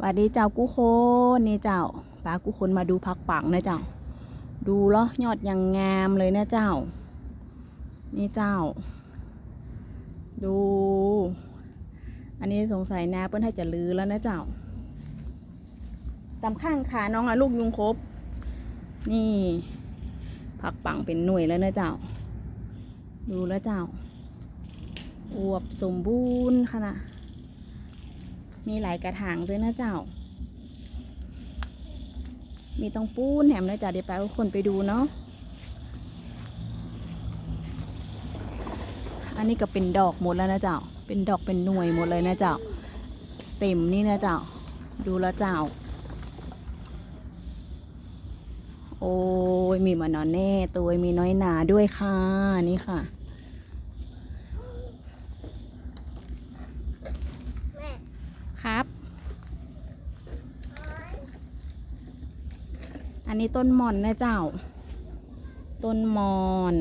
หวัสดีเจ้ากูคนนี่เจ้าปากูคนมาดูพักปังนะเจ้า ดูเหรอยอดยังงามเลยนะเจ้า นี่เจ้า ดู อันนี้สงสัยนาเปิ้นให้จะลือแล้วนะเจ้าตำข้างขาน้องอะลูกยุงครบ นี่ผักปังเป็นหน่วยแล้วนะเจ้า ดูแล้วเจ้าอวบสมบูรณ์ค่ะนะ มีหลายกระถางด้วยนะเจ้า มีต้องปูนแหมนะจ๊ะเดี๋ยวไปคนไปดูเนาะ อันนี้ก็เป็นดอกหมดแล้วนะเจ้า เป็นดอกเป็นหน่วยหมดเลยนะเจ้า เต็มนี่นะเจ้า ดูแล้วเจ้า โอ้ยมีมานอนแน่ตัวมีน้อยหนาด้วยค่ะนี่ค่ะ แม่ ครับ อันนี้ต้นหมอนนะเจ้า ต้นหมอน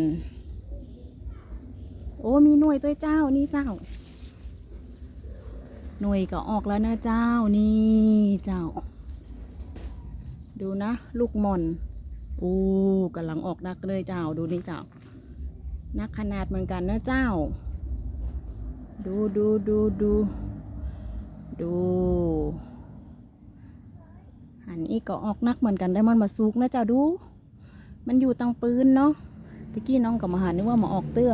โอ้มีหน่วยด้วยเจ้านี่เจ้า หน่วยก็ออกแล้วนะเจ้านี่เจ้า ดูนะ ลูกหมอนโอ้กำลังออกนักเลยเจ้าดูนี่เจ้า นักขนาดเหมือนกันนะเจ้า ดูดูดูดู ดูหันอีกก็ออกนักเหมือนกันได้มันมาซุกนะเจ้าดู มันอยู่ตังปืนเนาะตะกี้น้องกับมาหานึกว่ามาออกเตื้อ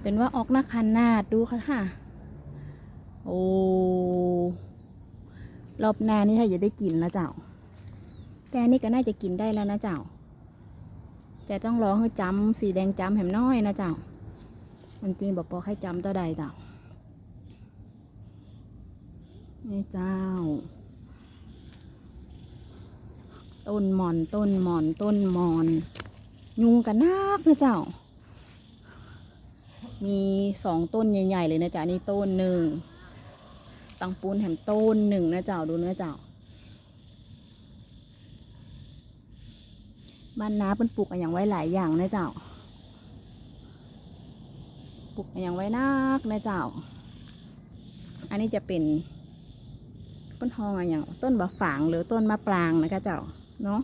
เป็นว่าออกนักขนาดดูค่ะ โอ้รอบหน้านี่ถ้าจะได้กินแล้วเจ้าแกนี่ก็น่าจะกินได้แล้วนะเจ้า แต่ต้องรอให้จำสีแดงจำแหมน้อยนะเจ้ามันจริงบอกบอกให้จำตัวใดเจ้า นี่เจ้า ต้นหมอนต้นหมอนต้นหมอน ยุงกันนักนะเจ้า มีสองต้นใหญ่ ๆ เลยนะจ๊ะนี่ต้นหนึ่งตังปูนแถมต้นหนึ่งนะเจ้าดูนะเจ้าบ้านน้าเป็นปลูกอะอย่างไว้หลายอย่างนะเจ้า ปลูกอะอย่างไว้นักนะเจ้า อันนี้จะเป็น ต้นทองอะอย่างต้นบะฝางหรือต้นมะปรางนะคะเจ้าเนาะ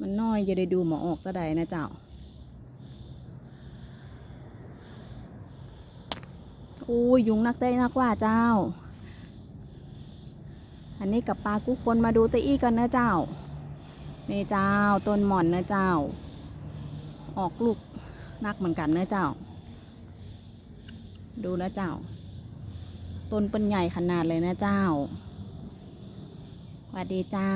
มันน้อยจะได้ดูหมอออกก็ได้นะเจ้าโอ้ยยุงนักได้นักว่าเจ้า อันนี้กับปลากู้คนมาดูตะอี้กันนะเจ้า นี่เจ้าต้นหม่อนนะเจ้า ออกลูกนักเหมือนกันนะเจ้า ดูนะเจ้า ต้นเป็นใหญ่ขนาดเลยนะเจ้าสวัสดีเจ้า